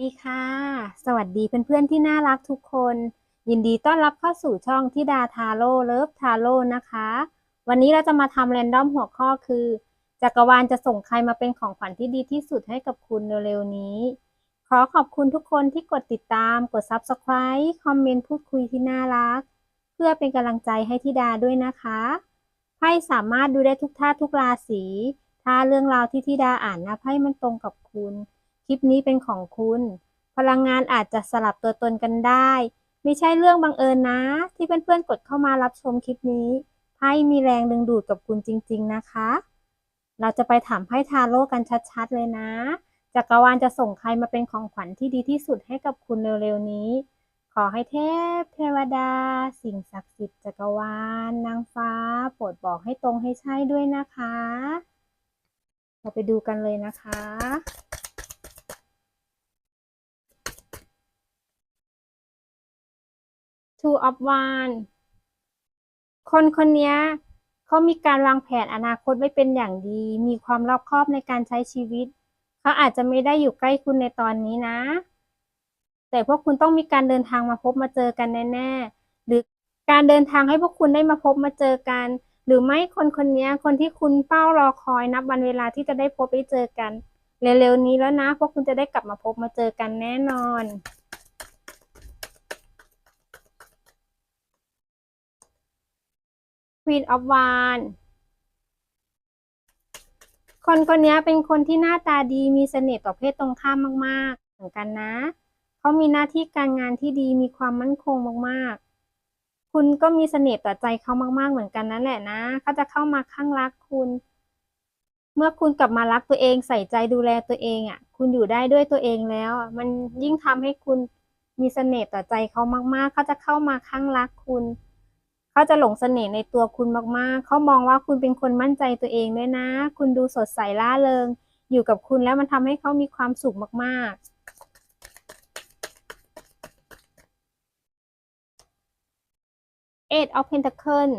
ดีค่ะ สวัสดีเพื่อนๆที่น่ารักทุกคน ยินดีต้อนรับเข้าสู่ช่องทิดาทาโร่เลิฟทาโร่นะคะ วันนี้เราจะมาทำแรนดอมหัวข้อคือ จักรวาลจะส่งใครมาเป็นของขวัญที่ดีที่สุดให้กับคุณเร็วๆนี้ ขอขอบคุณทุกคนที่กดติดตาม กด Subscribe คอมเมนต์พูดคุยที่น่ารัก เพื่อเป็นกำลังใจให้ทิดาด้วยนะคะไพ่สามารถดูได้ทุกท่าทุกราศีถ้าเรื่องราวที่ทิดาอ่านนะไพ่มันตรงกับคุณ คลิปนี้เป็นของคุณ พลังงานอาจจะสลับตัวตนกันได้ ไม่ใช่เรื่องบังเอิญนะ ที่เพื่อนๆกดเข้ามารับชมคลิปนี้ไพ่มีแรงดึงดูดกับคุณจริง ๆนะคะ เราจะไปถามไพ่ทาโร่กันชัดๆเลยนะจักรวาลจะส่งใครมาเป็นของขวัญที่ดีที่สุดให้กับคุณเร็วๆนี้ ขอให้เทพเทวดา สิ่งศักดิ์สิทธิ์จักรวาลนางฟ้า โปรดบอกให้ตรงให้ใช่ด้วยนะคะ เราไปดูกันเลยนะคะ Two of Wands คนคนนี้เขามีการวางแผนอนาคตไว้เป็นอย่างดี มีความรอบคอบในการใช้ชีวิต เขาอาจจะไม่ได้อยู่ใกล้คุณในตอนนี้นะ แต่พวกคุณต้องมีการเดินทางมาพบมาเจอกันแน่ๆ หรือการเดินทางให้พวกคุณได้มาพบมาเจอกัน หรือไม่คนคนนี้คนที่คุณเฝ้ารอคอยนับวันเวลาที่จะได้พบได้เจอกัน เร็วๆนี้แล้วนะ พวกคุณจะได้กลับมาพบมาเจอกันแน่นอน Queen of Wands คนคนนี้เป็นคนที่หน้าตาดีมีเสน่ห์ต่อเพศตรงข้ามมาก ๆ เหมือนกันนะ เขามีหน้าที่การงานที่ดีมีความมั่นคงมาก ๆ คุณก็มีเสน่ห์ต่อใจเขามาก ๆ เหมือนกันนั่นแหละนะเขาจะเข้ามาข้างรักคุณ เมื่อคุณกลับมารักตัวเองใส่ใจดูแลตัวเองอะ คุณอยู่ได้ด้วยตัวเองแล้วอะมันยิ่งทำให้คุณมีเสน่ห์ต่อใจเขามาก ๆ เขาจะเข้ามาข้างรักคุณ เขาจะหลงเสน่ห์ในตัวคุณมากๆ เขามองว่าคุณเป็นคนมั่นใจตัวเองด้วยนะ คุณดูสดใสล่าเริง อยู่กับคุณแล้วมันทำให้เขามีความสุขมากๆ Eight of Pentacles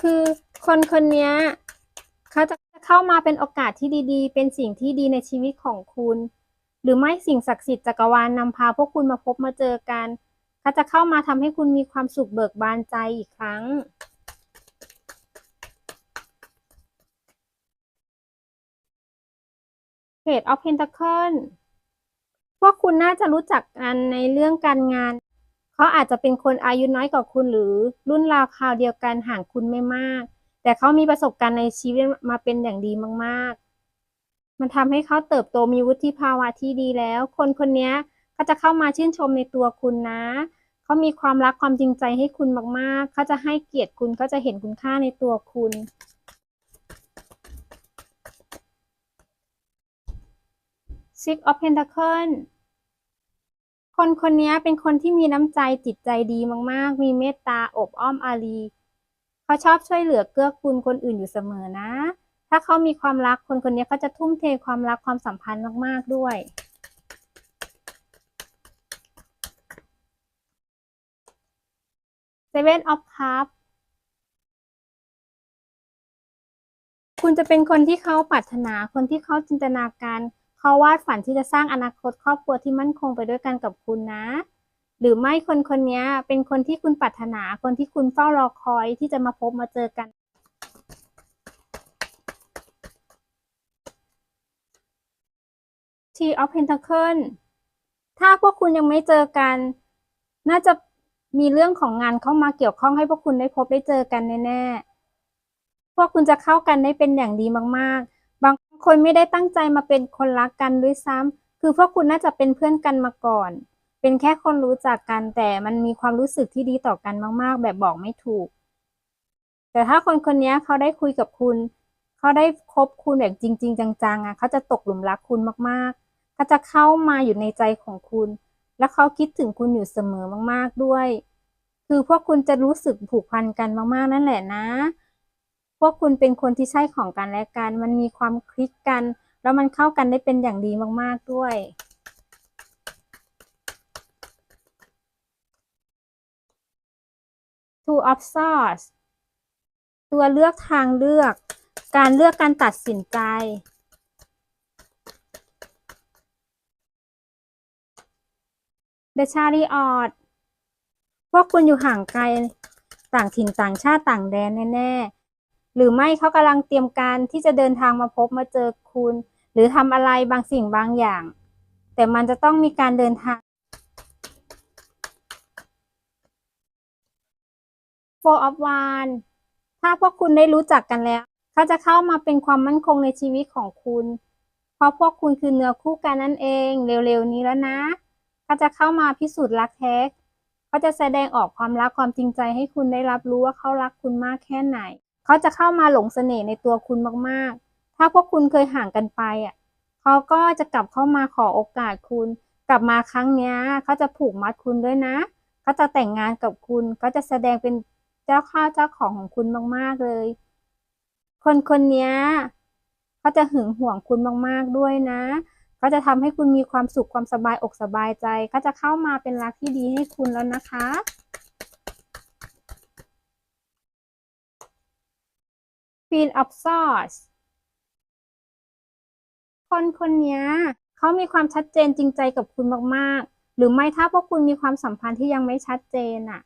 คือคนคนนี้เขาจะเข้ามาเป็นโอกาสที่ดีๆ เป็นสิ่งที่ดีในชีวิตของคุณ หรือไม่สิ่งศักดิ์สิทธิ์จักรวาลนำพาพวกคุณมาพบมาเจอกัน เขาจะเข้ามาทำให้คุณมีความสุขเบิกบานใจอีกครั้ง Page of Pentacle พวกคุณน่าจะรู้จักกันในเรื่องการงาน เขาอาจจะเป็นคนอายุน้อยกว่าคุณหรือรุ่นราวคราวเดียวกันห่างคุณไม่มาก แต่เขามีประสบการณ์ในชีวิตมาเป็นอย่างดีมาก ๆ มันทำให้เขาเติบโตมีวุฒิภาวะที่ดีแล้ว คนคนนี้เขาจะเข้ามาชื่นชมในตัวคุณนะ เขามีความรักความจริงใจให้คุณมากๆ เขาจะให้เกียรติคุณเขาจะเห็นคุณค่าในตัวคุณ Six of Pentacles คนคนนี้เป็นคนที่มีน้ำใจจิตใจดีมากๆ มีเมตตาอบอ้อมอารีเขาชอบช่วยเหลือเกื้อกูลคนอื่นอยู่เสมอนะ ถ้าเขามีความรักคนคนนี้เขาจะทุ่มเทความรักความสัมพันธ์มาก ๆ ด้วย Seven of Cups คุณจะเป็นคนที่เขาปรารถนา คนที่เขาจินตนาการเขาวาดฝันที่จะสร้างอนาคตครอบครัวที่มั่นคงไปด้วยกันกับคุณนะ หรือไม่คนคนนี้เป็นคนที่คุณปรารถนา คนที่คุณเฝ้ารอคอยที่จะมาพบมาเจอกัน T of Pentacles ถ้าพวกคุณยังไม่เจอกัน น่าจะ มีเรื่องของงานเข้ามาเกี่ยวข้องให้พวกคุณได้พบได้เจอกันแน่ๆ พวกคุณจะเข้ากันได้เป็นอย่างดีมากๆ บางคนไม่ได้ตั้งใจมาเป็นคนรักกันด้วยซ้ำคือพวกคุณน่าจะเป็นเพื่อนกันมาก่อน เป็นแค่คนรู้จักกันแต่มันมีความรู้สึกที่ดีต่อกันมาก ๆ แบบบอกไม่ถูก แต่ถ้าคนคนนี้เขาได้คุยกับคุณ เขาได้คบคุณแบบจริง ๆ จังๆอะเขาจะตกหลุมรักคุณมากๆเขาจะเข้ามาอยู่ในใจของคุณ และเขาคิดถึงคุณอยู่เสมอมาก ๆด้วย คือพวกคุณจะรู้สึกผูกพันกันมากๆนั่นแหละนะ พวกคุณเป็นคนที่ใช่ของกันและกัน มันมีความคลิกกัน แล้วมันเข้ากันได้เป็นอย่างดีมากๆด้วย Two of Swords ตัวเลือกทางเลือก การเลือกการตัดสินใจ The Chariot พ วกคุณอยู่ห่างไกลต่างถิ่นต่างชาติต่างแดนแน่ๆ หรือไม่เขากำลังเตรียมการที่จะเดินทางมาพบมาเจอคุณ หรือทำอะไรบางสิ่งบางอย่าง แต่มันจะต้องมีการเดินทาง Four of Wands ถ้าพวกคุณได้รู้จักกันแล้วเขาจะเข้ามาเป็นความมั่นคงในชีวิตของคุณ เพราะพวกคุณคือเนื้อคู่กันนั่นเอง เร็วๆนี้แล้วนะเขาจะเข้ามาพิสูจน์รักแท้ เขาจะแสดงออกความรักความจริงใจให้คุณได้รับรู้ว่าเขารักคุณมากแค่ไหน เขาจะเข้ามาหลงเสน่ห์ในตัวคุณมากๆ ถ้าพวกคุณเคยห่างกันไปอะเขาก็จะกลับเข้ามาขอโอกาสคุณ กลับมาครั้งนี้เขาจะผูกมัดคุณด้วยนะ เขาจะแต่งงานกับคุณเขาจะแสดงเป็นเจ้าข้าเจ้าของของคุณมากๆเลย คนคนนี้เขาจะหึงหวงคุณมากๆด้วยนะ เขาจะทำให้คุณมีความสุขความสบายอกสบายใจเขาจะเข้ามาเป็นรักที่ดีให้คุณแล้วนะคะ Queen of Swords คนคนนี้เขามีความชัดเจนจริงใจกับคุณมากๆ หรือไม่ถ้าพวกคุณมีความสัมพันธ์ที่ยังไม่ชัดเจนอะ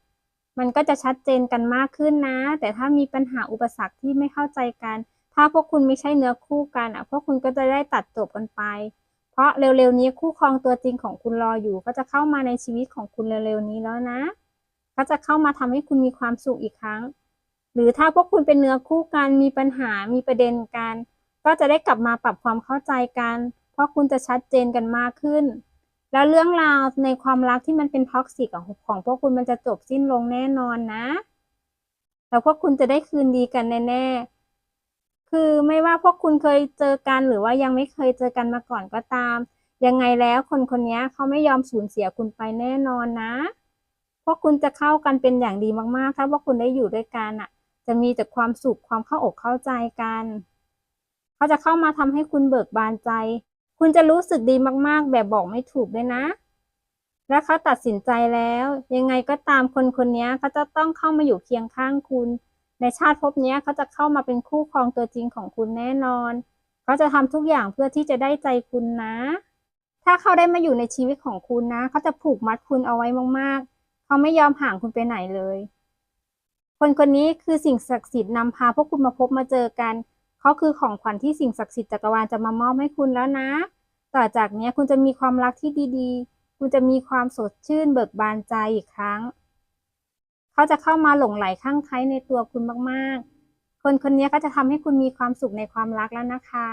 มันก็จะชัดเจนกันมากขึ้นนะ แต่ถ้ามีปัญหาอุปสรรคที่ไม่เข้าใจกัน ถ้าพวกคุณไม่ใช่เนื้อคู่กันอะ พวกคุณก็จะได้ตัดจบกันไป เพราะเร็วๆนี้คู่ครองตัวจริงของคุณรออยู่ ก็จะเข้ามาในชีวิตของคุณเร็วๆนี้แล้วนะเขาจะเข้ามาทำให้คุณมีความสุขอีกครั้ง หรือถ้าพวกคุณเป็นเนื้อคู่กันมีปัญหามีประเด็นกัน ก็จะได้กลับมาปรับความเข้าใจกัน เพราะคุณจะชัดเจนกันมากขึ้น แล้วเรื่องราวในความรักที่มันเป็นท็อกซิกของของพวกคุณมันจะจบสิ้นลงแน่นอนนะ แล้วพวกคุณจะได้คืนดีกันแน่ๆ คือไม่ว่าพวกคุณเคยเจอกันหรือว่ายังไม่เคยเจอกันมาก่อนก็ตาม ยังไงแล้วคนคนนี้เขาไม่ยอมสูญเสียคุณไปแน่นอนนะ พวกคุณจะเข้ากันเป็นอย่างดีมากๆ ถ้าพวกคุณได้อยู่ด้วยกันอะ จะมีแต่ความสุขความเข้าอกเข้าใจกัน เขาจะเข้ามาทำให้คุณเบิกบานใจ คุณจะรู้สึกดีมากๆ แบบบอกไม่ถูกเลยนะ และเขาตัดสินใจแล้ว ยังไงก็ตามคนคนนี้เขาจะต้องเข้ามาอยู่เคียงข้างคุณ ในชาติภพนี้เขาจะเข้ามาเป็นคู่ครองตัวจริงของคุณแน่นอน เขาจะทำทุกอย่างเพื่อที่จะได้ใจคุณนะ ถ้าเขาได้มาอยู่ในชีวิตของคุณนะ เขาจะผูกมัดคุณเอาไว้มากๆ เขาไม่ยอมห่างคุณไปไหนเลย คนคนนี้คือสิ่งศักดิ์สิทธิ์นำพาพวกคุณมาพบมาเจอกัน เขาคือของขวัญที่สิ่งศักดิ์สิทธิ์จักรวาลจะมามอบให้คุณแล้วนะ ต่อจากนี้คุณจะมีความรักที่ดีๆ คุณจะมีความสดชื่นเบิกบานใจอีกครั้ง เขาจะเข้ามาหลงไหลข้างใครในตัวคุณมากๆ คนคนนี้ก็จะทำให้คุณมีความสุขในความรักแล้วนะคะ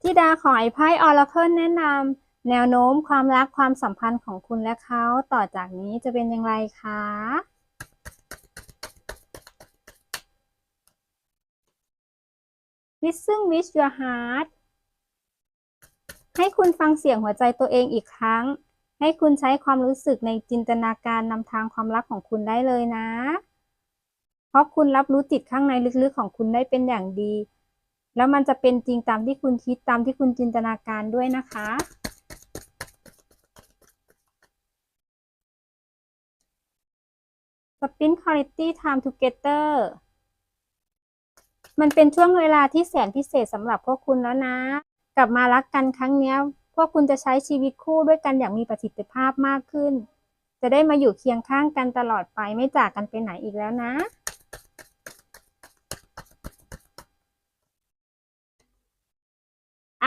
ทิดาขอไอ้ไพ่ออราเคิลแนะนำแนวโน้มความรักความสัมพันธ์ของคุณและเขาต่อจากนี้จะเป็นอย่างไรคะ Listen with your heart ให้คุณฟังเสียงหัวใจตัวเองอีกครั้ง ให้คุณใช้ความรู้สึกในจินตนาการนำทางความรักของคุณได้เลยนะ เพราะคุณรับรู้จิตข้างในลึกๆของคุณได้เป็นอย่างดี แล้วมันจะเป็นจริงตามที่คุณคิดตามที่คุณจินตนาการด้วยนะคะ Spin Quality Time Together มันเป็นช่วงเวลาที่แสนพิเศษสำหรับพวกคุณแล้วนะ กลับมารักกันครั้งนี้ พวกคุณจะใช้ชีวิตคู่ด้วยกันอย่างมีประสิทธิภาพมากขึ้น จะได้มาอยู่เคียงข้างกันตลอดไปไม่จากกันไปไหนอีกแล้วนะ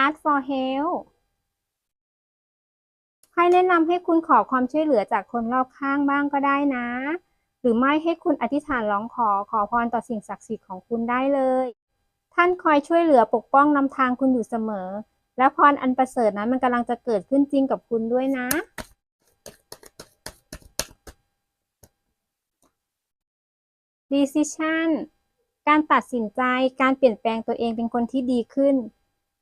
Art for Help ให้แนะนำให้คุณขอความช่วยเหลือจากคนรอบข้างบ้างก็ได้นะ หรือไม่ให้คุณอธิษฐานร้องขอขอพรต่อสิ่งศักดิ์สิทธิ์ของคุณได้เลย ท่านคอยช่วยเหลือปกป้องนำทางคุณอยู่เสมอ และพรอันประเสริฐนั้นมันกำลังจะเกิดขึ้นจริงกับคุณด้วยนะ Decision การตัดสินใจ การเปลี่ยนแปลงตัวเองเป็นคนที่ดีขึ้น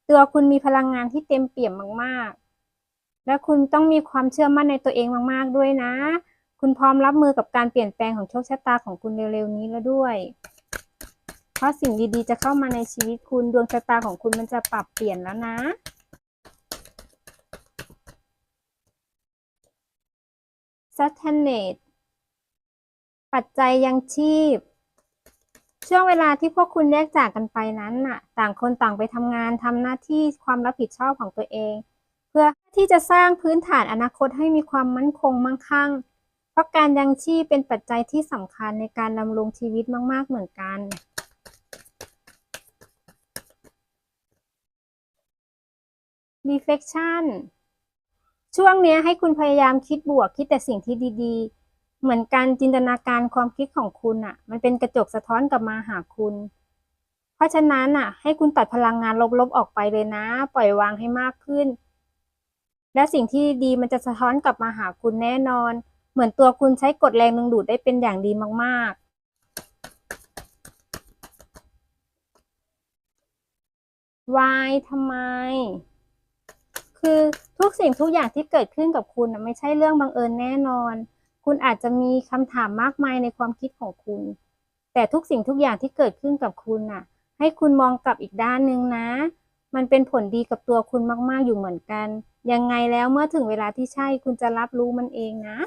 ตัวคุณมีพลังงานที่เต็มเปี่ยมมาก ๆ และคุณต้องมีความเชื่อมั่นในตัวเองมาก ๆ ด้วยนะ คุณพร้อมรับมือกับการเปลี่ยนแปลงของโชคชะตาของคุณเร็ว ๆ นี้แล้วด้วย เพราะสิ่งดี ๆ จะเข้ามาในชีวิตคุณ ดวงชะตาของคุณมันจะปรับเปลี่ยนแล้วนะ s a t a n a t e ปัจจัยยังชีพ ช่วงเวลาที่พวกคุณแยกจากกันไปนั้นน่ะ ต่างคนต่างไปทำงานทำหน้าที่ความรับผิดชอบของตัวเอง เพื่อที่จะสร้างพื้นฐานอนาคตให้มีความมั่นคงมั่งคั่ง เพราะการยังชีพเป็นปัจจัยที่สำคัญในการดำรงชีวิตมาก ๆ เหมือนกัน reflection ช่วงนี้ให้คุณพยายามคิดบวกคิดแต่สิ่งที่ดีๆ เหมือนการจินตนาการความคิดของคุณอะ มันเป็นกระจกสะท้อนกลับมาหาคุณ เพราะฉะนั้นอะ ให้คุณตัดพลังงานลบๆออกไปเลยนะ ปล่อยวางให้มากขึ้น และสิ่งที่ดีมันจะสะท้อนกลับมาหาคุณแน่นอน เหมือนตัวคุณใช้กฎแรงดึงดูดได้เป็นอย่างดีมากๆ why ทำไม คือทุกสิ่งทุกอย่างที่เกิดขึ้นกับคุณไม่ใช่เรื่องบังเอิญแน่นอน คุณอาจจะมีคำถามมากมายในความคิดของคุณ แต่ทุกสิ่งทุกอย่างที่เกิดขึ้นกับคุณน่ะ ให้คุณมองกลับอีกด้านหนึ่งนะ มันเป็นผลดีกับตัวคุณมาก ๆ อยู่เหมือนกัน ยังไงแล้วเมื่อถึงเวลาที่ใช่คุณจะรับรู้มันเองนะ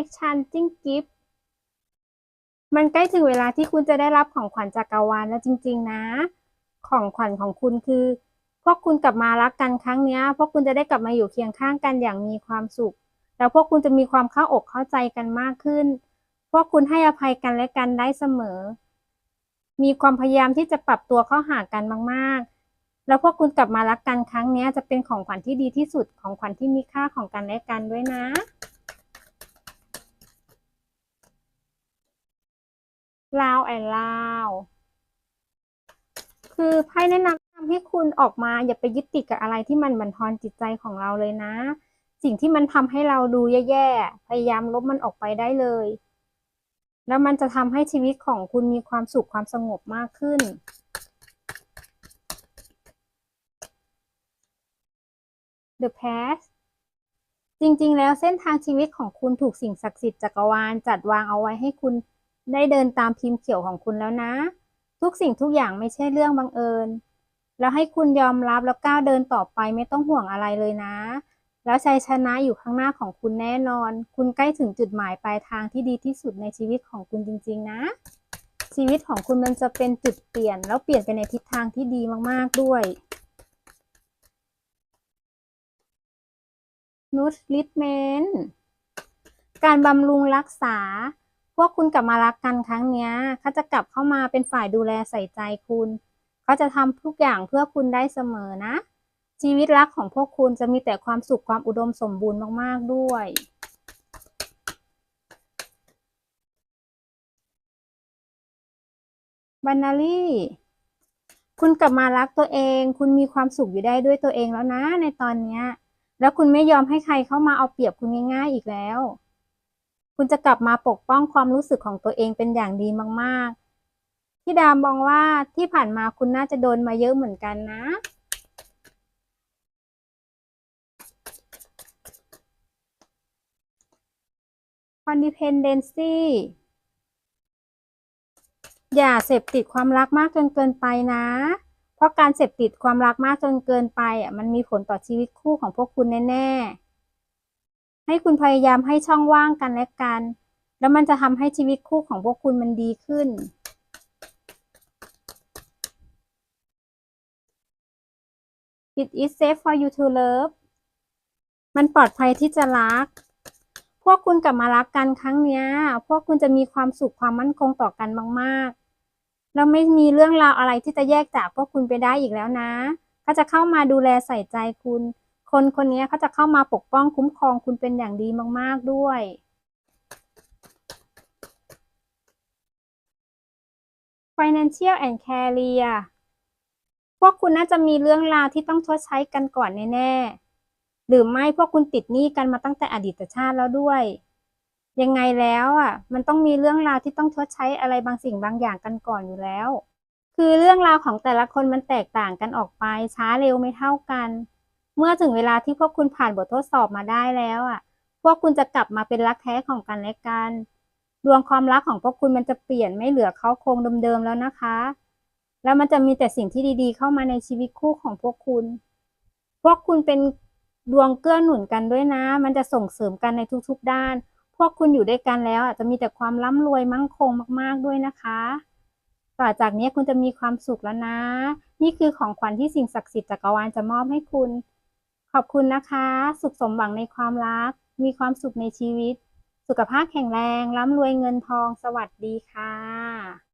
exchanging gift มันใกล้ถึงเวลาที่คุณจะได้รับของขวัญจากกรวาลแล้วจริง ๆ นะ ของขวัญของคุณคือ พวกคุณกลับมารักกันครั้งเนี้ยพวกคุณจะได้กลับมาอยู่เคียงข้างกันอย่างมีความสุข แล้วพวกคุณจะมีความเข้าอกเข้าใจกันมากขึ้น พวกคุณให้อภัยกันและกันได้เสมอ มีความพยายามที่จะปรับตัวเข้าหากันมากๆ แล้วพวกคุณกลับมารักกันครั้งเนี้ยจะเป็นของขวัญที่ดีที่สุดของขวัญที่มีค่าของกันและกันด้วยนะ ลาวแอนลาวคือไพ่แนะนำให้คุณออกมาอย่าไปยึดติดกับอะไรที่มันบั่นทอนจิตใจของเราเลยนะ สิ่งที่มันทำให้เราดูแย่ๆ พยายามลบมันออกไปได้เลย แล้วมันจะทำให้ชีวิตของคุณมีความสุขความสงบมากขึ้น The past จริงๆ แล้วเส้นทางชีวิตของคุณถูกสิ่งศักดิ์สิทธิ์จักรวาลจัดวางเอาไว้ให้คุณ ได้เดินตามพิมพ์เขียวของคุณแล้วนะ ทุกสิ่งทุกอย่างไม่ใช่เรื่องบังเอิญ แล้วให้คุณยอมรับแล้วก้าวเดินต่อไปไม่ต้องห่วงอะไรเลยนะ แล้วชัยชนะอยู่ข้างหน้าของคุณแน่นอน คุณใกล้ถึงจุดหมายปลายทางที่ดีที่สุดในชีวิตของคุณจริง ๆ นะ ชีวิตของคุณมันจะเป็นจุดเปลี่ยน แล้วเปลี่ยนไปในทิศทางที่ดีมากๆด้วยนูทลิทเมนต์การบำรุงรักษา วกคุณกลับมารักกันครั้งเนี้ยเขาจะกลับเข้ามาเป็นฝ่ายดูแลใส่ใจคุณ เขาจะทำทุกอย่างเพื่อคุณได้เสมอนะ ชีวิตรักของพวกคุณจะมีแต่ความสุขความอุดมสมบูรณ์มากๆด้วยบานารีคุณกลับมารักตัวเอง คุณมีความสุขอยู่ได้ด้วยตัวเองแล้วนะ ในตอนเนี้ย แล้วคุณไม่ยอมให้ใครเข้ามาเอาเปรียบคุณง่ายๆอีกแล้ว คุณจะกลับมาปกป้องความรู้สึกของตัวเองเป็นอย่างดีมากๆพี่ดามองว่าที่ผ่านมาคุณน่าจะโดนมาเยอะเหมือนกันนะ Codependency อย่าเสพติดความรักมากจนเกินไปนะ เพราะการเสพติดความรักมากจนเกินไปอะมันมีผลต่อชีวิตคู่ของพวกคุณแน่ๆ ให้คุณพยายามให้ช่องว่างกันและกัน แล้วมันจะทำให้ชีวิตคู่ของพวกคุณมันดีขึ้น It is safe for you to love มันปลอดภัยที่จะรัก พวกคุณกลับมารักกันครั้งนี้ พวกคุณจะมีความสุขความมั่นคงต่อกันมาก ๆ แล้วไม่มีเรื่องราวอะไรที่จะแยกจากพวกคุณไปได้อีกแล้วนะ เขาจะเข้ามาดูแลใส่ใจคุณ คนคนนี้เขาจะเข้ามาปกป้องคุ้มครองคุณเป็นอย่างดีมาก ๆ ด้วย Financial and Career พวกคุณน่าจะมีเรื่องราวที่ต้องชดใช้กันก่อนแน่ๆ หรือไม่พวกคุณติดหนี้กันมาตั้งแต่อดีตชาติแล้วด้วย ยังไงแล้วอะ มันต้องมีเรื่องราวที่ต้องชดใช้อะไรบางสิ่งบางอย่างกันก่อนอยู่แล้ว คือเรื่องราวของแต่ละคนมันแตกต่างกันออกไปช้าเร็วไม่เท่ากัน เมื่อถึงเวลาที่พวกคุณผ่านบททดสอบมาได้แล้วอะ พวกคุณจะกลับมาเป็นรักแท้ของกันและกัน ดวงความรักของพวกคุณมันจะเปลี่ยนไม่เหลือเขาโครงเดิมๆแล้วนะคะ แล้วมันจะมีแต่สิ่งที่ดีๆ เข้ามาในชีวิตคู่ของพวกคุณ พวกคุณเป็นดวงเกื้อหนุนกันด้วยนะ มันจะส่งเสริมกันในทุกๆด้าน พวกคุณอยู่ด้วยกันแล้วอาจจะมีแต่ความร่ำรวยมั่งคงมาก ๆด้วยนะคะ ต่อจากนี้คุณจะมีความสุขแล้วนะ นี่คือของขวัญที่สิ่งศักดิ์สิทธิ์จักรวาลจะมอบให้คุณ ขอบคุณนะคะ สุขสมหวังในความรัก มีความสุขในชีวิต สุขภาพแข็งแรง ร่ำรวยเงินทอง สวัสดีค่ะ